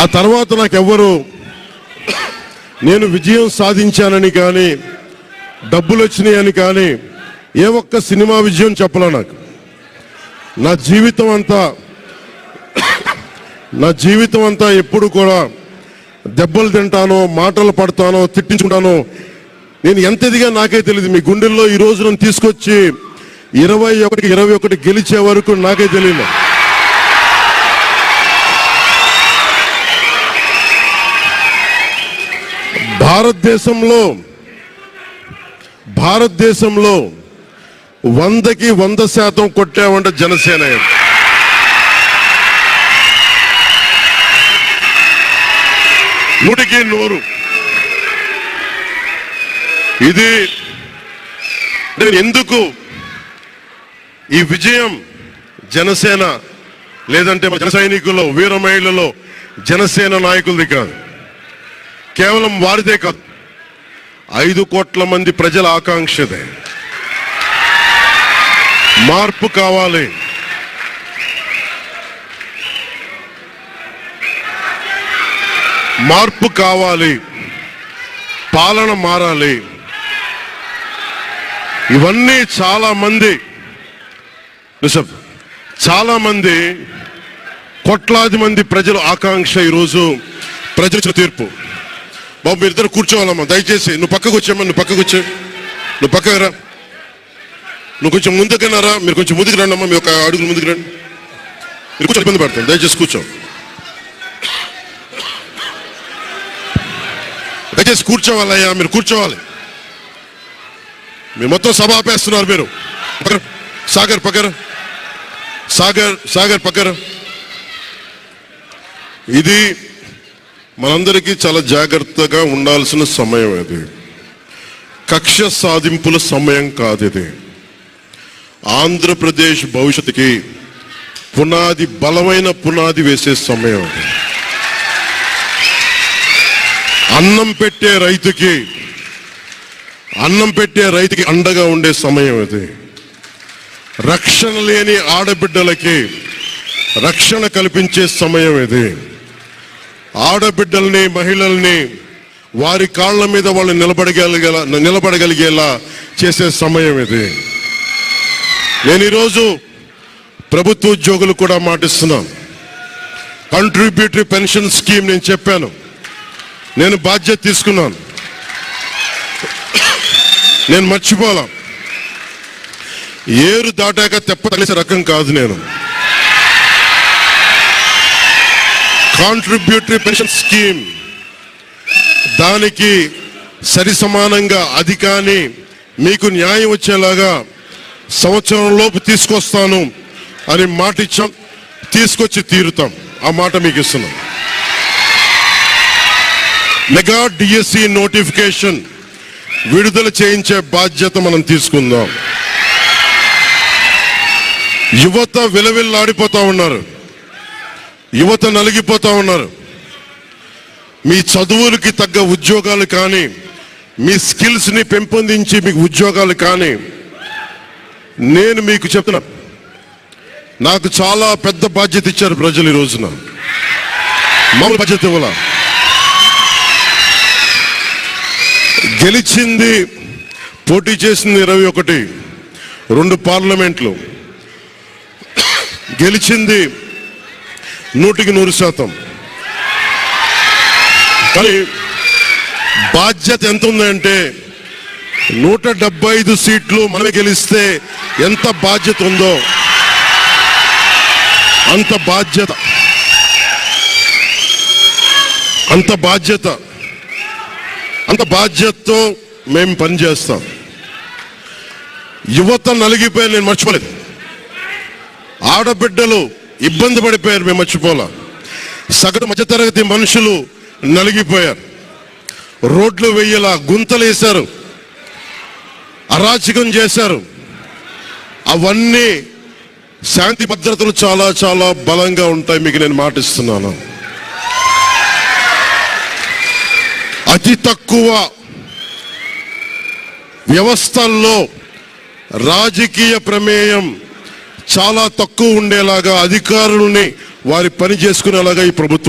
ఆ తర్వాత నాకెవ్వరు నేను విజయం సాధించానని కానీ డబ్బులు వచ్చినాయని కానీ ఏ ఒక్క సినిమా విజయం చెప్పలే నాకు. నా జీవితం అంతా నా జీవితం అంతా ఎప్పుడు కూడా దెబ్బలు తింటానో మాటలు పడతానో తిట్టించుకుంటానో నేను ఎంత ఎదిగా నాకే తెలియదు మీ గుండెల్లో ఈ రోజు నన్ను తీసుకొచ్చి ఇరవై ఒకటికి ఇరవై ఒకటి గెలిచే వరకు నాకే తెలియదు భారతదేశంలో భారతదేశంలో వందకి వంద శాతం కొట్టామంటే జనసేన నూటికి నూరు. ఇది నేను ఎందుకు ఈ విజయం జనసేన లేదంటే జన సైనికుల్లో వీర మహిళలో జనసేన నాయకులది కాదు. కేవలం వారిదే కాదు ఐదు కోట్ల మంది ప్రజల ఆకాంక్షదే. మార్పు కావాలి. మార్పు కావాలి. పాలన మారాలి. ఇవన్నీ చాలా మంది రిషబ్ చాలా మంది కోట్లాది మంది ప్రజల ఆకాంక్ష ఈరోజు ప్రజల తీర్పు. బాబు మీరు ఇద్దరు కూర్చోవాలమ్మా దయచేసి. నువ్వు పక్కకు వచ్చామ్మా నువ్వు పక్కకు వచ్చా. నువ్వు పక్కకు రా. నువ్వు కొంచెం ముందుకన్నారా మీరు కొంచెం ముందుకు రండి అమ్మా మీ ఒక అడుగులు ముందుకు రండి. మీరు కొంచెం ఇబ్బంది పడతాను దయచేసి కూర్చో. దయచేసి కూర్చోవాలయ్యా మీరు కూర్చోవాలి. మీరు మొత్తం సభ ఆపేస్తున్నారు మీరు. సాగర్ పక్కర సాగర్ సాగర్ పక్కర ఇది మనందరికీ చాలా జాగ్రత్తగా ఉండాల్సిన సమయం ఇది. కక్ష సాధింపుల సమయం కాదు ఇది. ఆంధ్రప్రదేశ్ భవిష్యత్తుకి పునాది బలమైన పునాది వేసే సమయం అన్నం పెట్టే రైతుకి అన్నం పెట్టే రైతుకి అండగా ఉండే సమయం ఇది. రక్షణ లేని ఆడబిడ్డలకి రక్షణ కల్పించే సమయం ఇది. ఆడబిడ్డల్ని మహిళల్ని వారి కాళ్ళ మీద వాళ్ళు నిలబడగలిగేలా నిలబడగలిగేలా చేసే సమయం ఇది. నేను ఈరోజు ప్రభుత్వ ఉద్యోగులు కూడా మాటిస్తున్నాను కంట్రిబ్యూటరీ పెన్షన్ స్కీమ్ నేను చెప్పాను. నేను బాధ్యత తీసుకున్నాను. నేను మర్చిపోలా. ఏరు దాటాక తెప్ప తగిలేసే రకం కాదు నేను. Contributory pension scheme. దానికి సరి సమానంగా అది కానీ మీకు న్యాయం వచ్చేలాగా సంవత్సరంలోపు తీసుకొస్తాను అని మాట ఇచ్చాం. తీసుకొచ్చి తీరుతాం. ఆ మాట మీకు ఇస్తున్నాం. మెగా డిఎస్సి నోటిఫికేషన్ విడుదల చేయించే బాధ్యత మనం తీసుకుందాం. యువత విలవిల్లాడిపోతా ఉన్నారు. యువత నలిగిపోతూ ఉన్నారు. మీ చదువులకి తగ్గ ఉద్యోగాలు కానీ మీ స్కిల్స్ని పెంపొందించి మీకు ఉద్యోగాలు కానీ నేను మీకు చెప్తున్నా నాకు చాలా పెద్ద బాధ్యత ఇచ్చారు ప్రజలు ఈ రోజున. మామూలు బాధ్యత ఇవ్వాల. గెలిచింది పోటీ చేసింది ఇరవై ఒకటి రెండు పార్లమెంట్లు. గెలిచింది నూటికి నూరు శాతం. కానీ బాధ్యత ఎంత ఉందంటే నూట డెబ్బై ఐదు సీట్లు మనమే గెలిస్తే ఎంత బాధ్యత ఉందో అంత బాధ్యత. అంత బాధ్యత. అంత బాధ్యతతో మేము పనిచేస్తాం యువత నలిగిపోయి నేను మర్చిపోలేదు. ఆడబిడ్డలు ఇబ్బంది పడిపోయారు మేము మర్చిపోలా. సగటు మధ్యతరగతి మనుషులు నలిగిపోయారు. రోడ్లు వెయ్యేలా గుంతలు వేశారు అరాచకం చేశారు. అవన్నీ శాంతి భద్రతలు చాలా చాలా బలంగా ఉంటాయి మీకు నేను మాటిస్తున్నాను. అతి తక్కువ వ్యవస్థల్లో రాజకీయ ప్రమేయం చాలా తక్కువ ఉండేలాగా అధికారుల్ని వారి పని చేసుకునేలాగా ఈ ప్రభుత్వం